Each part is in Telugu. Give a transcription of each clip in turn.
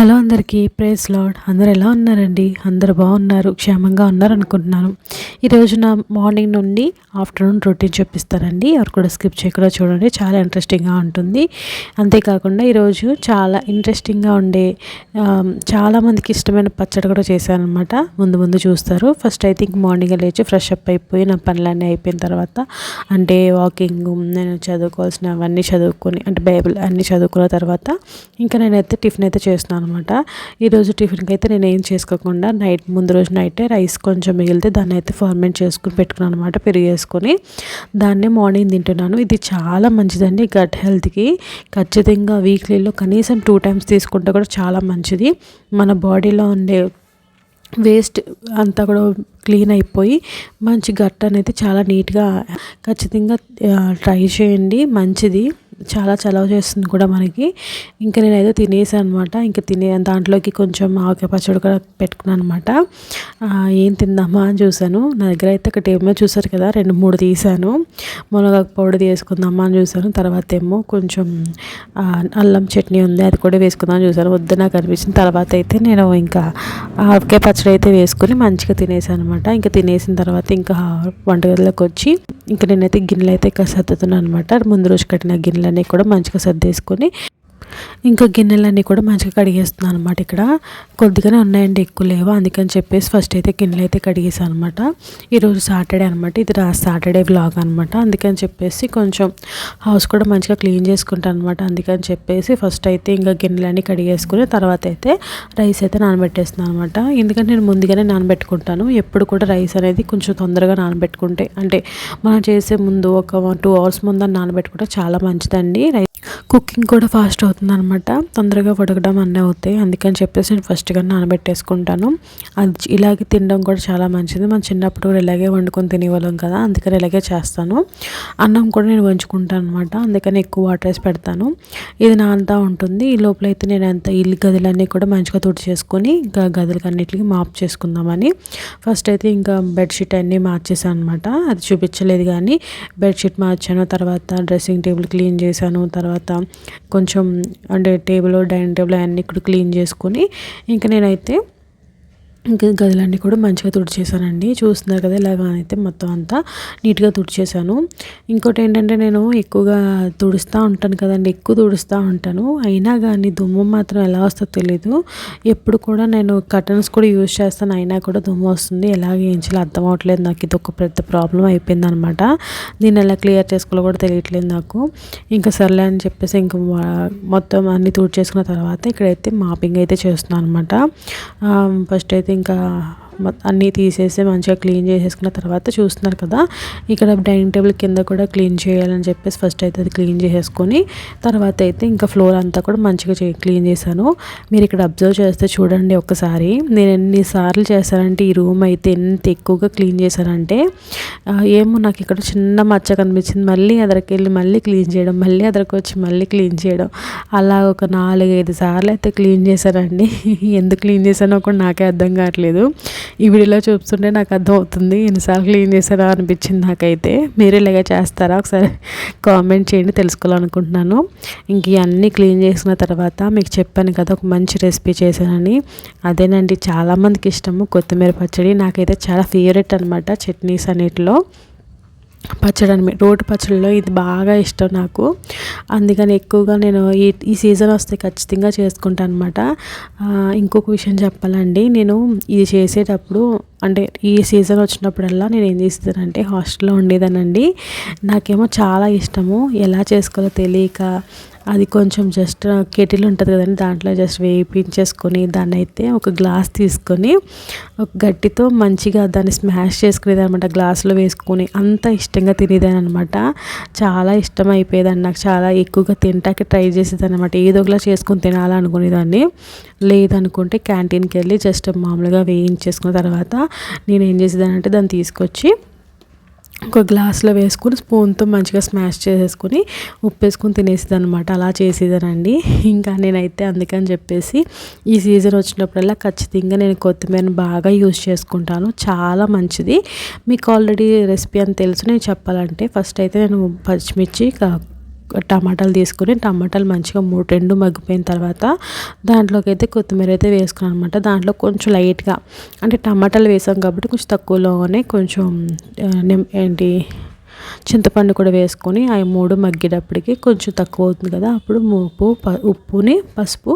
హలో అందరికీ ప్రేస్ లాడ్ అందరు ఎలా ఉన్నారండి? అందరు బాగున్నారు క్షేమంగా ఉన్నారు అనుకుంటున్నాను ఈరోజు నా మార్నింగ్ నుండి ఆఫ్టర్నూన్ రొటీన్ చూపిస్తానండి ఎవరు కూడా స్కిప్ చేయకుండా చూడండి. చాలా ఇంట్రెస్టింగ్గా ఉంటుంది. అంతేకాకుండా ఈరోజు చాలా ఇంట్రెస్టింగ్గా ఉండే చాలామందికి ఇష్టమైన పచ్చడి కూడా చేశాను అనమాట ముందు ముందు చూస్తారు. ఫస్ట్ ఐ థింక్ మార్నింగ్ లేచి ఫ్రెష్ అప్ అయిపోయి నా పనులన్నీ అయిపోయిన తర్వాత అంటే వాకింగ్ నేను చదువుకోవాల్సిన అవన్నీ చదువుకొని అంటే బైబిల్ అన్నీ చదువుకున్న తర్వాత ఇంకా నేనైతే టిఫిన్ అయితే చేస్తున్నాను అనమాట ఈరోజు టిఫిన్కి అయితే నేను ఏం చేసుకోకుండా నైట్ ముందు రోజు నైటే రైస్ కొంచెం మిగిలితే దాన్ని అయితే ఫార్మెంట్ చేసుకుని పెట్టుకున్నాను అనమాట పెరుగు వేసుకొని. దాన్నే మార్నింగ్ తింటున్నాను. ఇది చాలా మంచిదండి గట్ హెల్త్కి. ఖచ్చితంగా వీక్లీలో కనీసం టూ టైమ్స్ తీసుకుంటే కూడా చాలా మంచిది. మన బాడీలో ఉండే వేస్ట్ అంతా కూడా క్లీన్ అయిపోయి మంచి గట్ అనేది చాలా నీట్గా ఖచ్చితంగా ట్రై చేయండి. మంచిది. చాలా చలవ చేస్తుంది కూడా మనకి. ఇంకా నేనైతే తినేసాను అనమాట ఇంకా తినే దాంట్లోకి కొంచెం ఆవకాయ పచ్చడి కూడా పెట్టుకున్నాను అనమాట. ఏం తిందామా అని చూశాను. నా దగ్గర అయితే ఒకటి ఏమో చూసారు కదా రెండు మూడు తీసాను మునగాకు పౌడర్ వేసుకుందామా అని చూశాను. తర్వాత ఏమో కొంచెం అల్లం చట్నీ ఉంది అది కూడా వేసుకుందామని చూశాను. వద్దు నాకు అనిపించిన తర్వాత అయితే నేను ఇంకా ఆవకాయ పచ్చడి అయితే వేసుకుని మంచిగా తినేసాను అనమాట. ఇంకా తినేసిన తర్వాత ఇంకా వంటగదిలోకి వచ్చి ఇంకా నేనైతే గిన్నెలు అయితే ఇక్కడ సర్దుతున్నాను అనమాట. ముందు రోజు కట్టిన గిన్నెలని అన్నీ కూడా మంచిగా సర్దేసుకొని ఇంకా గిన్నెలన్నీ కూడా మంచిగా కడిగేస్తున్నాను అనమాట ఇక్కడ. కొద్దిగానే ఉన్నాయండి ఎక్కువ లేవు. అందుకని చెప్పేసి ఫస్ట్ అయితే గిన్నెలు అయితే కడిగేసాను అనమాట ఈరోజు సాటర్డే అనమాట ఇది రా సాటర్డే వ్లాగ్ అనమాట అందుకని చెప్పేసి కొంచెం హౌస్ కూడా మంచిగా క్లీన్ చేసుకుంటాను అనమాట అందుకని చెప్పేసి ఫస్ట్ అయితే ఇంకా గిన్నెలన్నీ కడిగేసుకుని తర్వాత అయితే రైస్ అయితే నానబెట్టేస్తున్నాను అనమాట ఎందుకంటే నేను ముందుగానే నానబెట్టుకుంటాను. ఎప్పుడు కూడా రైస్ అనేది కొంచెం తొందరగా నానబెట్టుకుంటే అంటే మనం చేసే ముందు ఒక టూ అవర్స్ ముందు నానబెట్టుకుంటే చాలా మంచిదండి. రైస్ కుకింగ్ కూడా ఫాస్ట్ అవుతుంది అనమాట తొందరగా ఉడకడం అన్నీ అవుతాయి. అందుకని చెప్పేసి నేను ఫస్ట్గా నానబెట్టేసుకుంటాను. అది ఇలాగే తినడం కూడా చాలా మంచిది. మనం చిన్నప్పుడు కూడా ఇలాగే వండుకొని తినేవాళ్ళం కదా అందుకని ఇలాగే చేస్తాను. అన్నం కూడా నేను వంచుకుంటాను అనమాట అందుకని ఎక్కువ వాటర్ వేసి పెడతాను. ఇది నా అంతా ఉంటుంది. ఈ లోపల అయితే నేను అంత ఇల్లు గదులన్నీ కూడా మంచిగా తుడి చేసుకొని ఇంకా గదులకి అన్నిటికీ మాప్ చేసుకుందామని. ఫస్ట్ అయితే ఇంకా బెడ్షీట్ అన్నీ మార్చేసాను అనమాట అది చూపించలేదు కానీ బెడ్షీట్ మార్చాను. తర్వాత డ్రెస్సింగ్ టేబుల్ క్లీన్ చేశాను. తర్వాత కొంచెం అంటే టేబుల్ డైనింగ్ టేబుల్ అవన్నీ కూడా క్లీన్ చేసుకొని ఇంకా నేనైతే ఇంకా గదులన్నీ కూడా మంచిగా తుడిచేసానండి చూస్తున్నారు కదా ఇలాగ అయితే మొత్తం అంతా నీట్గా తుడిచేసాను ఇంకోటి ఏంటంటే నేను ఎక్కువగా తుడుస్తూ ఉంటాను కదండి ఎక్కువ తుడుస్తూ ఉంటాను. అయినా కానీ దుమ్ము మాత్రం ఎలా వస్తుందో తెలీదు. ఎప్పుడు కూడా నేను కటన్స్ కూడా యూజ్ చేస్తాను అయినా కూడా దుమ్ము వస్తుంది. ఎలాగ ఏం చేయాలో అర్థం అవ్వట్లేదు నాకు. ఇది ఒక పెద్ద ప్రాబ్లం అయిపోయింది అనమాట దీన్ని ఎలా క్లియర్ చేసుకోవాలో కూడా తెలియట్లేదు నాకు. ఇంకా సర్లే అని చెప్పేసి ఇంకా మొత్తం అన్ని తుడిచేసుకున్న తర్వాత ఇక్కడైతే మాపింగ్ అయితే చేస్తున్నాను అనమాట ఫస్ట్ అయితే ఇంకా అన్నీ తీసేసి మంచిగా క్లీన్ చేసేసుకున్న తర్వాత చూస్తున్నారు కదా ఇక్కడ డైనింగ్ టేబుల్ కింద కూడా క్లీన్ చేయాలని చెప్పేసి ఫస్ట్ అయితే అది క్లీన్ చేసేసుకొని తర్వాత అయితే ఇంకా ఫ్లోర్ అంతా కూడా మంచిగా క్లీన్ చేశాను. మీరు ఇక్కడ అబ్జర్వ్ చేస్తే చూడండి ఒకసారి నేను ఎన్నిసార్లు చేశానంటే ఈ రూమ్ అయితే ఎంత ఎక్కువగా క్లీన్ చేశానంటే ఏమో నాకు ఇక్కడ చిన్న మచ్చ కనిపించింది మళ్ళీ అదరికి వెళ్ళి మళ్ళీ క్లీన్ చేయడం మళ్ళీ అదరికి వచ్చి మళ్ళీ క్లీన్ చేయడం అలా ఒక నాలుగైదు సార్లు అయితే క్లీన్ చేశానండి. ఎందుకు క్లీన్ చేశానో కూడా నాకే అర్థం కావట్లేదు. ఈ వీడియోలో చూస్తుంటే నాకు అర్థమవుతుంది ఎన్నిసార్లు క్లీన్ చేశారా అనిపించింది నాకైతే. మీరు ఇలాగే చేస్తారా? ఒకసారి కామెంట్ చేయండి తెలుసుకోవాలనుకుంటున్నాను. ఇంక ఇవన్నీ క్లీన్ చేసిన తర్వాత మీకు చెప్పాను కదా ఒక మంచి రెసిపీ చేశానని. అదేనండి చాలామందికి ఇష్టము కొత్తిమీర పచ్చడి. నాకైతే చాలా ఫేవరెట్ అనమాట చట్నీస్ అన్నిటిలో పచ్చడి అనమాట రోటి పచ్చడిలో ఇది బాగా ఇష్టం నాకు. అందుకని ఎక్కువగా నేను ఈ ఈ సీజన్ వస్తే ఖచ్చితంగా చేసుకుంటాను అనమాట ఇంకొక విషయం చెప్పాలండి. నేను ఇది చేసేటప్పుడు అంటే ఈ సీజన్ వచ్చినప్పుడల్లా నేను ఏం చేస్తానంటే హాస్టల్లో ఉండేదానండి. నాకేమో చాలా ఇష్టము. ఎలా చేసుకోవాలో తెలియక అది కొంచెం జస్ట్ కెటిల్ ఉంటుంది కదండి దాంట్లో జస్ట్ వేయించేసుకొని దాన్ని అయితే ఒక గ్లాస్ తీసుకొని ఒక గట్టితో మంచిగా దాన్ని స్మాష్ చేసుకునేది అనమాట గ్లాసులో వేసుకొని. అంత ఇష్టంగా తినేదాని అనమాట చాలా ఇష్టం అయిపోయేదాన్ని నాకు చాలా ఎక్కువగా తింటాకి ట్రై చేసేది అనమాట ఏదో ఒకలా చేసుకొని తినాలనుకునేదాన్ని. లేదనుకుంటే క్యాంటీన్కి వెళ్ళి జస్ట్ మామూలుగా వేయించేసుకున్న తర్వాత నేను ఏం చేసేదానంటే దాన్ని తీసుకొచ్చి ఒక గ్లాస్లో వేసుకొని స్పూన్తో మంచిగా స్మాష్ చేసేసుకొని ఉప్పు వేసుకొని తినేసేది అనమాట అలా చేసేదానండి. ఇంకా నేనైతే అందుకని చెప్పేసి ఈ సీజన్ వచ్చినప్పుడల్లా ఖచ్చితంగా నేను కొత్తిమీరని బాగా యూజ్ చేసుకుంటాను. చాలా మంచిది. మీకు ఆల్రెడీ రెసిపీ అని తెలుసు నేను చెప్పాలంటే. ఫస్ట్ అయితే నేను పచ్చిమిర్చి టమాటాలు తీసుకుని టమాటాలు మంచిగా మూడు రెండు మగ్గిపోయిన తర్వాత దాంట్లోకి అయితే కొత్తిమీర అయితే వేసుకున్నాను అనమాట దాంట్లో కొంచెం లైట్గా అంటే టమాటాలు వేసాం కాబట్టి కొంచెం తక్కువలోనే కొంచెం ఏంటి చింతపండు కూడా వేసుకొని అవి మూడు మగ్గేటప్పటికి కొంచెం తక్కువ అవుతుంది కదా అప్పుడు ఉప్పు ఉప్పుని పసుపు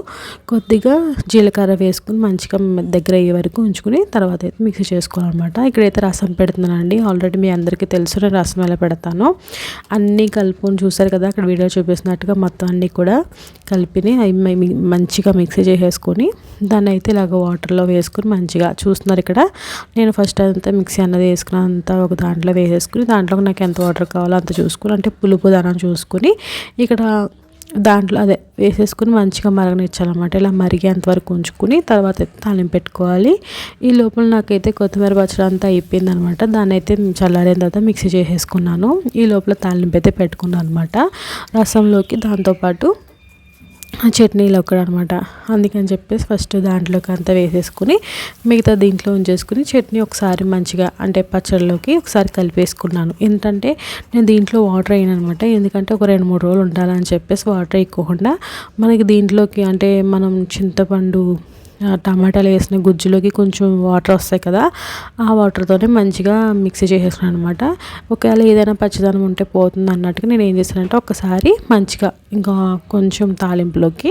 కొద్దిగా జీలకర్ర వేసుకుని మంచిగా దగ్గర అయ్యే వరకు ఉంచుకుని తర్వాత అయితే మిక్సీ చేసుకోవాలన్నమాట. ఇక్కడైతే రసం పెడుతున్నానండి. ఆల్రెడీ మీ అందరికీ తెలుసు నేను రసం ఎలా పెడతాను. అన్నీ కలుపుకొని చూసారు కదా అక్కడ వీడియో చూపిస్తున్నట్టుగా మొత్తం అన్నీ కూడా కలిపిని అవి మంచిగా మిక్సీ చేసేసుకొని దాన్ని అయితే ఇలాగ వాటర్లో వేసుకుని మంచిగా చూస్తున్నారు ఇక్కడ. నేను ఫస్ట్ అంతా మిక్సీ అన్నది వేసుకున్నంత ఒక దాంట్లో వేసేసుకుని దాంట్లో నాకు ఎంత ఎంత వాటర్ కావాలో అంత చూసుకుని అంటే పులుపు దానం చూసుకుని ఇక్కడ దాంట్లో అదే వేసేసుకుని మంచిగా మరగనిచ్చాలన్నమాట. ఇలా మరిగేంతవరకు ఉంచుకుని తర్వాత తాలింపు పెట్టుకోవాలి. ఈ లోపల నాకైతే కొత్తిమీర పచ్చడి అంతా అయిపోయింది అనమాట దాన్ని అయితే చల్లారిన తర్వాత మిక్సీ చేసేసుకున్నాను. ఈ లోపల తాలింపు అయితే పెట్టుకున్నాను అనమాట రసంలోకి దాంతోపాటు చట్నీలు కూడా అనమాట అందుకని చెప్పేసి ఫస్ట్ దాంట్లోకి అంతా వేసేసుకుని మిగతా దీంట్లో ఉంచేసుకుని చట్నీ ఒకసారి మంచిగా అంటే పచ్చడిలోకి ఒకసారి కలిపేసుకున్నాను. ఏంటంటే నేను దీంట్లో వాటర్ అయిన అనమాట ఎందుకంటే ఒక రెండు మూడు రోజులు ఉండాలని చెప్పేసి వాటర్ ఎక్కువకుండా మనకి దీంట్లోకి అంటే మనం చింతపండు టమాటాలు వేసిన గుజ్జులోకి కొంచెం వాటర్ వస్తాయి కదా ఆ వాటర్తోనే మంచిగా మిక్సీ చేసేసాను అనమాట ఒకవేళ ఏదైనా పచ్చదనం ఉంటే పోతుంది అన్నట్టుగా నేను ఏం చేశానంటే ఒకసారి మంచిగా ఇంకా కొంచెం తాలింపులోకి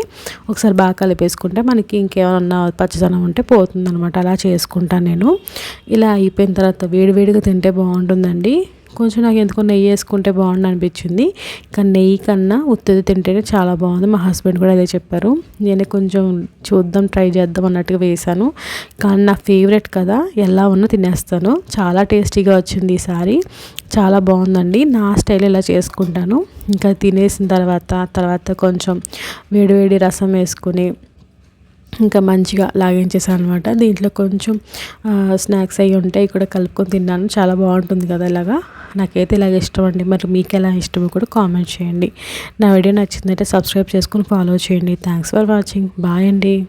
ఒకసారి బాగా కలిపేసుకుంటే మనకి ఇంకేమన్నా పచ్చదనం ఉంటే పోతుంది అనమాట అలా చేసుకుంటాను నేను. ఇలా అయిపోయిన తర్వాత వేడివేడిగా తింటే బాగుంటుందండి. కొంచెం నాకు ఎందుకో నెయ్యి వేసుకుంటే బాగుండు అనిపించింది. కానీ నెయ్యి కన్నా ఉత్తది తింటేనే చాలా బాగుంది. మా హస్బెండ్ కూడా అదే చెప్పారు. నేను కొంచెం చూద్దాం ట్రై చేద్దాం అన్నట్టుగా వేశాను. కానీ నా ఫేవరెట్ కదా ఎలా ఉన్నా తినేస్తాను. చాలా టేస్టీగా వచ్చింది ఈసారి చాలా బాగుందండి. నా స్టైల్ ఇలా చేసుకుంటాను. ఇంకా తినేసిన తర్వాత తర్వాత కొంచెం వేడివేడి రసం వేసుకుని ఇంకా మంచిగా లాగించేసాను అనమాట దీంట్లో కొంచెం స్నాక్స్ అవి ఉంటాయి. కూడా కలుపుకొని తిన్నాను. చాలా బాగుంటుంది కదా ఇలాగా. నాకైతే ఇలాగ ఇష్టం అండి. మరి మీకు ఎలా ఇష్టమో కూడా కామెంట్ చేయండి. నా వీడియో నచ్చిందంటే సబ్స్క్రైబ్ చేసుకుని ఫాలో చేయండి. థ్యాంక్స్ ఫర్ వాచింగ్ బాయ్ అండి.